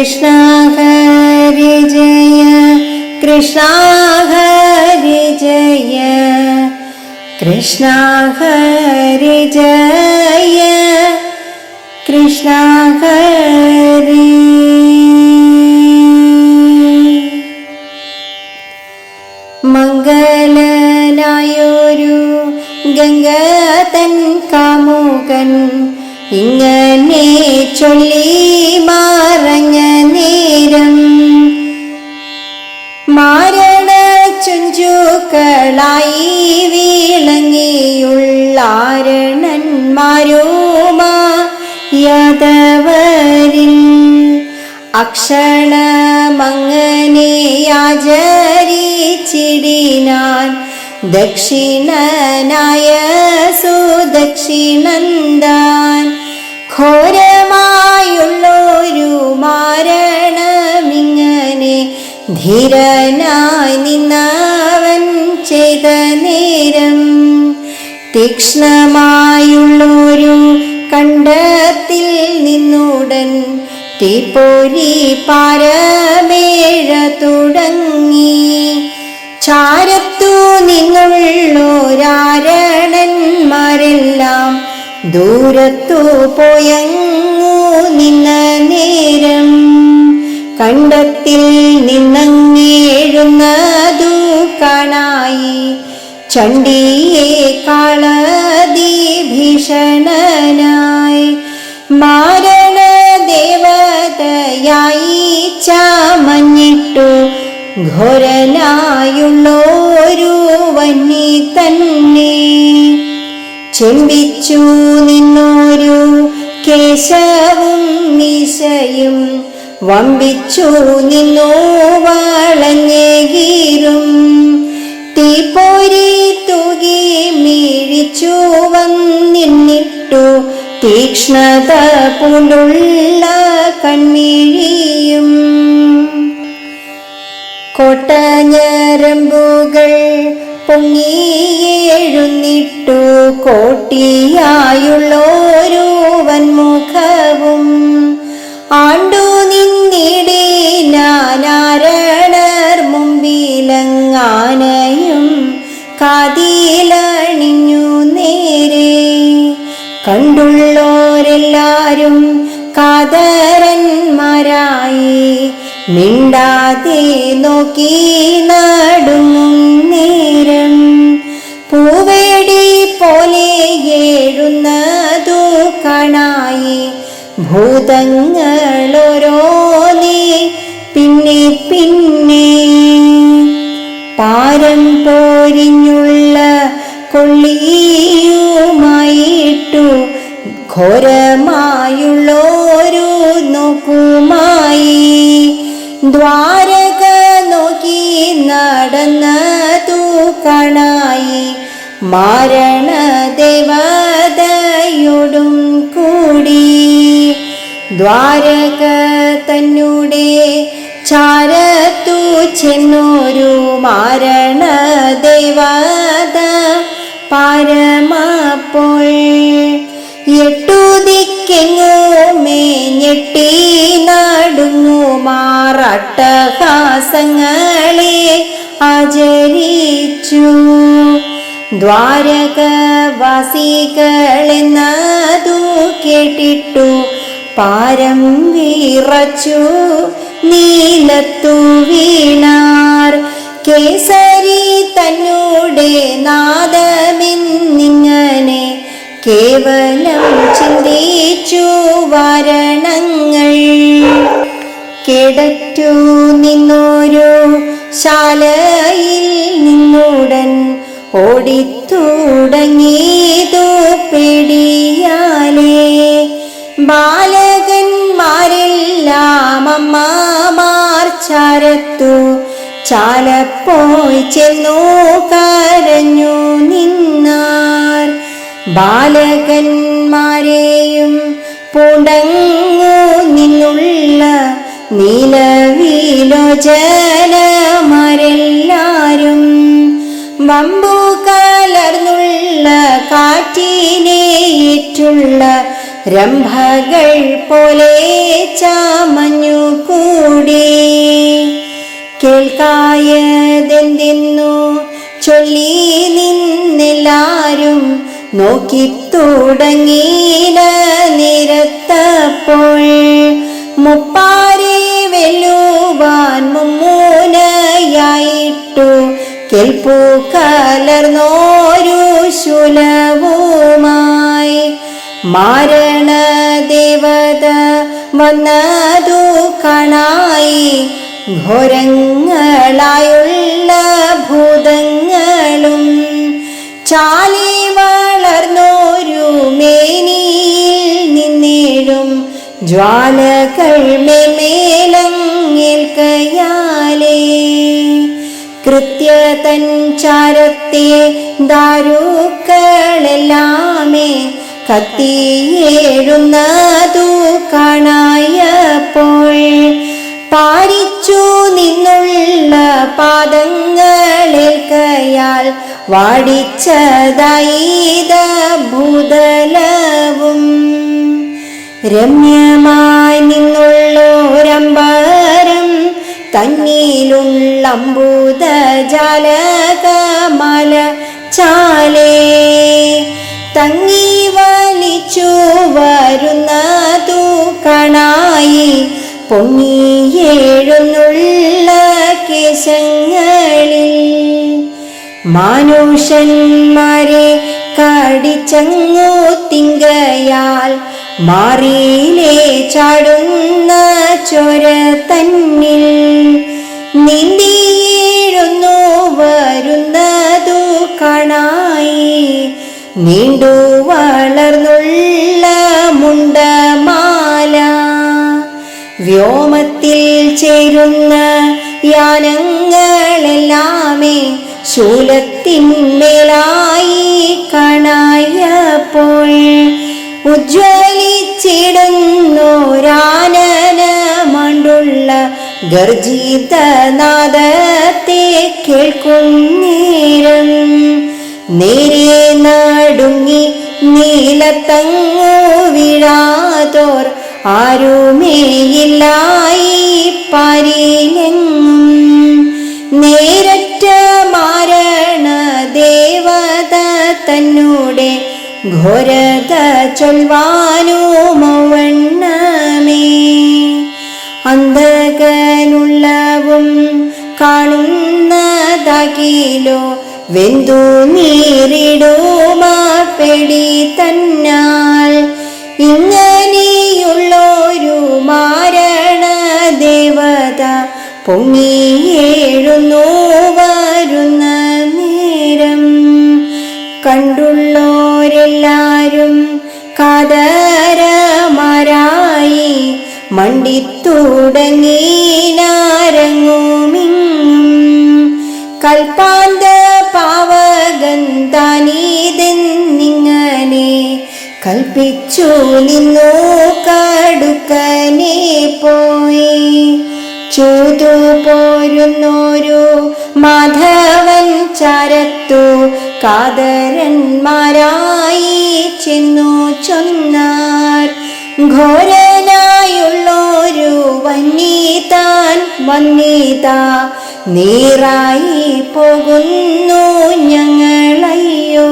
കൃഷ്ണ ഹരി ജയ കൃഷ്ണ ഹരി ജയ. കൃഷ്ണ ഹരി ജയ കൃഷ്ണ ഹരി. മംഗലനായൊരു ഗംഗതൻ കാമുകൻ ഇങ്ങനെ ചൊല്ലി ചുഞ്ചുക്കളായി വീളങ്ങിയുള്ളാരണന്മാരോമാതവരിൽ അക്ഷണമങ്ങനെ ആചരിച്ചിടിനാൻ ദക്ഷിണനായ സുദക്ഷിണന്താൻ ഘോരമായുള്ളൊരു മാരണമിങ്ങനെ ധീരനായി നിന്നവൻ ചെയ്ത നേരം തീക്ഷ്ണമായുള്ളൊരു കണ്ടത്തിൽ നിന്നുടൻ തീപ്പൊരി പാരമേഴ തുടങ്ങി. ചാരത്തു നിന്നുള്ളോരാരണന്മാരെല്ലാം ദൂരത്തു പോയങ്ങു നിന്ന നേരം കണ്ടത്തിൽ നിന്നങ്ങേഴുന്നതു കാണായി. ചണ്ടിയെ കാളതി ഭീഷണനായി. മാരണ ദേവതയായി ചാമഞ്ഞിട്ടു ഘോരനായുള്ളോരു വന്നി തന്നെ. ചെമ്പിച്ചു നിന്നോരു കേശവും മീശയും വമ്പിച്ചു നിന്നു വളഞ്ഞേകീരും. തീപ്പൊരി തൂകി മീഴിച്ചു വന്നിന്നിട്ടു. തീക്ഷ്ണത പൂണ്ടുള്ള കൺമിഴിയും. കോട്ടഞ്ഞരമ്പുകൾ പൊങ്ങിയെഴുന്നിട്ടു കോട്ടിയായുള്ളൊരു കണ്ടുള്ളോരെല്ലാരും കാതരന്മാരായി. മിണ്ടാതെ നോക്കി നാടും നേരം. പൂവേടി പോലെ ഏഴുന്നതു കാണായി. ഭൂതങ്ങളോരോന്നേ പിന്നെ പിന്നെ. പാരം പോരിഞ്ഞുള്ള ഘോരമായുള്ളൊരു നോക്കുമായി ദ്വാരക നോക്കി നടന്നതു തൂക്കണായി മാരണ ദേവതയോടും കൂടി. ദ്വാരക തന്നൂടെ ചാരത്തു ചെന്നൊരു മാരണ ദേവത പരമപ്പോൾ എട്ടു ദിക്കെങ്ങുമേ ഞെട്ടി നടുങ്ങുമാറട്ടഹാസങ്ങളെ ആചരിച്ചു. ദ്വാരകവാസികളെന്നതു കേട്ടിട്ടു പാരം വീറച്ചു നീലത്തു വീണാർ. കേസരി തന്നൂടെ നാദമെന്നിങ്ങനെ കേവലം ചിന്തിച്ചു വരണങ്ങൾ. കിടറ്റു നിന്നോരോ ശാലയിൽ നിന്നുടൻ ഓടിത്തുടങ്ങിയതു പിടിയാലേ. ബാലകന്മാരെല്ലാം അമ്മമാർ ചാരത്തു ചാലപ്പോയി ചെന്നു കരഞ്ഞു നിന്നാർ ബാലകന്മാരെയും പുടങ്ങു നിന്നുള്ള നീലവിലോചനമാരെല്ലാരും വമ്പു കലർന്നുള്ള കാറ്റിനേറ്റുള്ള രംഭകൾ പോലെ ചാമഞ്ഞു കൂടി കേൾക്കായതെന്തെന്നു നിന്നെല്ലാരും നോക്കി തുടങ്ങീന നിരത്തപ്പോൾ മുപ്പാരി വെല്ലുവാൻ മുമ്മൂനയായിട്ടു കേൾപ്പു കലർന്നോരു ശുലവുമായി. മാരണ ദേവത വന്നതു കണായി ഘോരങ്ങളായുള്ള ഭൂതങ്ങളും ചാലി ജ്വാലകൾ മേൽമേലങ്ങേൽക്കയാലേ കൃത്യ ചാരത്തെ ദാരുക്കളെല്ലാമേ കത്തിയേഴുന്നതു കാണായപ്പോൾ പാരിച്ചു നിന്നുള്ള പാദങ്ങളേൽക്കയാൽ വാടിച്ചതായി ഭൂതലവും. രമ്യമായി നിന്നുള്ളോരമ്പരം തന്നിലുള്ള അമ്പൂതജാലകമല ചാലേ. തങ്ങി വലിച്ചു വരുന്നതു കണായി പൊങ്ങിയേഴുന്നുള്ള കേശങ്ങളിൽ. മാനുഷന്മാരെ കടിച്ചങ്ങു തിങ്കയാൽ മാറിയിലെ ചാടുന്ന ചൊര തന്നിൽ നിന്ദിയേഴുന്നു വരുന്നതു കാണായി. നീണ്ടു വളർന്നുള്ള മുണ്ടമാല വ്യോമത്തിൽ ചേരുന്ന യാനങ്ങളെല്ലാമേ ശൂലത്തിന്മേലായി കാണായപ്പോൾ ഉജ്ജ്വലിച്ചിടുന്നോരാനന മണ്ടുള്ള ഗർജിതനാദത്തെ കേൾക്കുന്നേരം നേരെ നടുങ്ങി നീലത്തങ്ങു വീഴാതോർ ആരുമേയില്ലായി പരിലെങ്ങും നേരറ്റ മാരണ ദേവത തന്നൂടെ ഘോരത ചൊൽവാനു മൗവണ്ണമേ. അന്ധകനുള്ളവും കാണുന്നതാകിലോ വെന്തു നീറിടുമാ പെടി തന്നാൽ. ഇങ്ങനെയുള്ളൊരു മാരണ ദേവത പൊങ്ങിയേഴുന്നു വരുന്ന നേരം. കണ്ടുള്ളോരെല്ലാരും കാതരമാരായി മണ്ടിത്തുടങ്ങി നാരങ്ങുമിങ്ങും കൽപ്പാന്ത പാവഗന്താനീതെന്നിങ്ങനെ കൽപ്പിച്ചു നിന്നു കടുക്കനെ പോയി. ചൂതു പോരുന്നോരു മാധവൻ ചരത്തു കാതരന്മാരായി ചെന്നു ചൊന്നാർ. ഘോരനായുള്ളൊരു വന്നീതാൻ വന്നീതാ നീറായി പോകുന്നു ഞങ്ങളയ്യോ.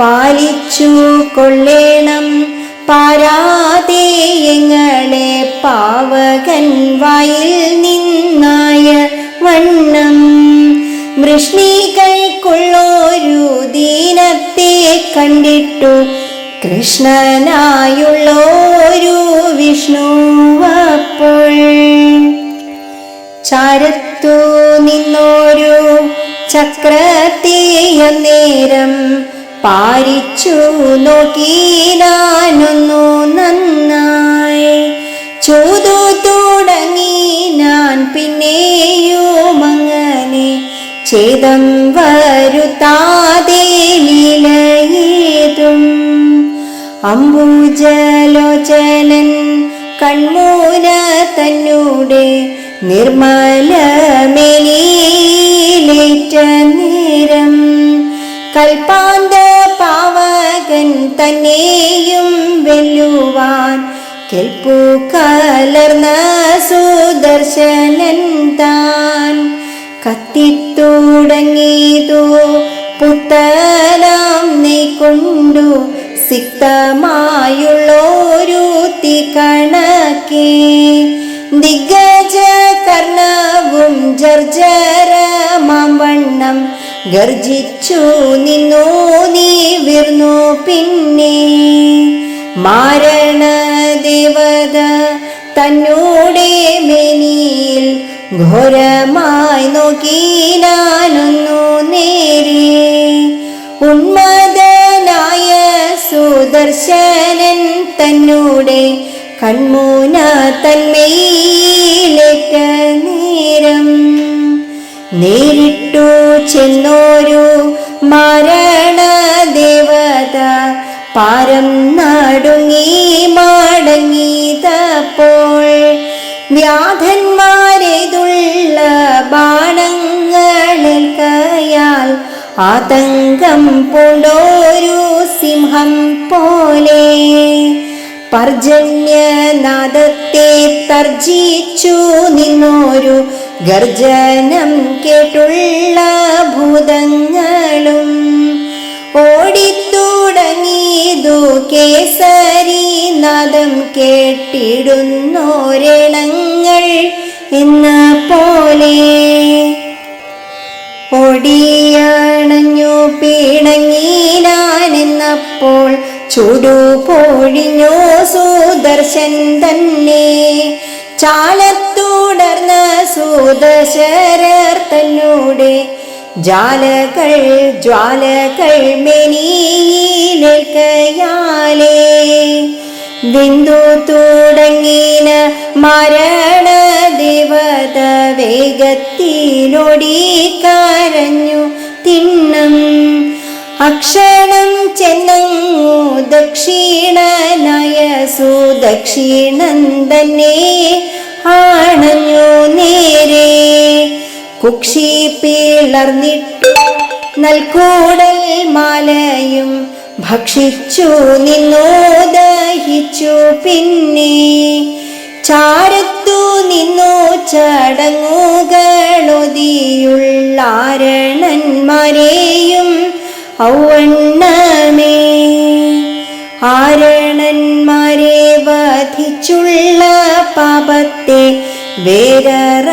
പാലിച്ചു കൊള്ളേണം പാരാതേയങ്ങളെ പാവകൻ വായിൽ കണ്ടിട്ടു. കൃഷ്ണനായുള്ളൊരു വിഷ്ണുവപ്പോൾ ചാരത്തു നിന്നോരു ചക്രത്തിയ നേരം പാരിച്ചു നോക്കി നാനൊന്നു നന്നായി. ചൂതു തുടങ്ങി ഞാൻ പിന്നെയും അങ്ങനെ ഛേദം വരുത്താതെ നിലയേതും അംബുജലോചനൻ കൺമൂന തന്നൂടെ നിർമ്മലമേലേറ്റ നേരം. കൽപ്പാന്ത പാവകൻ തന്നെയും വെല്ലുവാൻ കെൽപ്പു കലർന്ന സുദർശനൻ താൻ. കത്തിത്തുടങ്ങിയതു? പുത്തലാം നീ കൊണ്ടു സിക്തമായുള്ളോരു തീ കണക്കേ. ദിഗജ കർണവും ജർജരമാം വണ്ണം ഗർജിച്ചു നിന്നു നീ വിർന്നു പിന്നെ. മാരണ ദേവത തന്നോടെ മേനിയിൽ ഘോരമായി നോക്കി ഞാനൊന്നു നേരെ. ഉന്മദനായ സുദർശനൻ തന്നോടെ കൺമൂന തന്മയിലേറ്റ നേരം. നേരിട്ടു ചെന്നോരു മരണ ദേവത പാരം നടുങ്ങി മടങ്ങിയതപ്പോൾ വ്യാധന്മാരേതുള്ള ബാണങ്ങളിൽ കയാൽ ആതങ്കം പൂണ്ടോരു സിംഹം പോലെ. പർജന്യനാദത്തെ തർജിച്ചു നിന്നോരു ഗർജനം കേട്ടുള്ള ഭൂതങ്ങളും കേസരി നാദം കേട്ടിടുന്നോരണങ്ങൾ എന്ന പോലെ. ഒടിയണഞ്ഞു പിണങ്ങിനാനെന്നപ്പോൾ ചുടു പൊഴിഞ്ഞു സുദർശൻ തന്നെ. ചാലത്തുടർന്ന സുദശരർ തന്നോടെ ജാലകൾ ജ്വാലകൾ മെനിയിലേക്കയാലേ ബിന്ദു തുടങ്ങിന മരണ ദേവത വേഗത്തിലോടി കരഞ്ഞു തിണ്ണം. അക്ഷണം ചെന്നങ്ങു ദക്ഷിണനായ സുദക്ഷിണൻ തന്നെ ആണഞ്ഞു നേരെ. കുക്ഷി പിളർന്നിട്ടു നൽകൂടൽ മാലയും ഭക്ഷിച്ചു നിന്നു ദഹിച്ചു. പിന്നെ ചാരത്തു നിന്നു ചടങ്ങുകളൊതിയുള്ളാരണന്മാരെയും ഔവണ്ണമേ. ആരണന്മാരെ വധിച്ചുള്ള പാപത്തെ വേരറ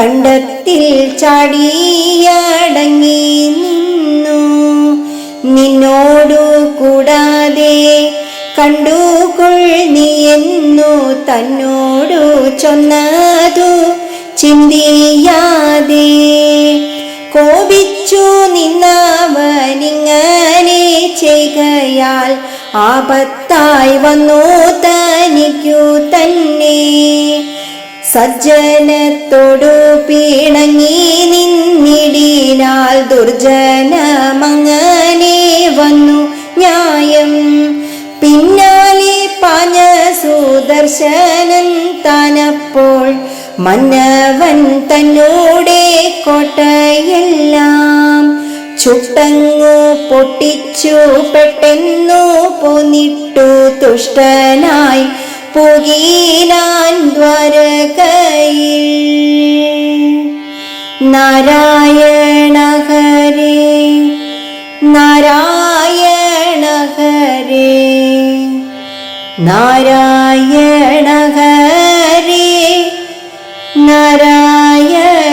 കണ്ടത്തിൽ ചാടിയടങ്ങി നിന്നു. നിന്നോടു കൂടാതെ കണ്ടുകൊൾ നീ എന്നു തന്നോടു ചൊന്നതു ചിന്തിയാതെ. കോപിച്ചു നിന്നവനിങ്ങനെ ചെയ്കയാൽ ആപത്തായി വന്നു തനിക്കു തന്നെ. സജ്ജനത്തോടു പിണങ്ങി നിന്നിടിനാൽ ദുർജനമങ്ങനെ വന്നു ന്യായം. പിന്നാലെ പാഞ്ഞ സുദർശനൻ താനപ്പോൾ മന്നവൻ തന്നോടെ കോട്ടയെല്ലാം ചുട്ടങ്ങു പൊട്ടിച്ചു പെട്ടെന്നു പോന്നിട്ടു തുഷ്ടനായി പുകീലാൻ ദ്വരകയിൽ. നാരായണ ഹരേ നാരായണ ഹരേ നാരായണ ഹരേ നാരായണ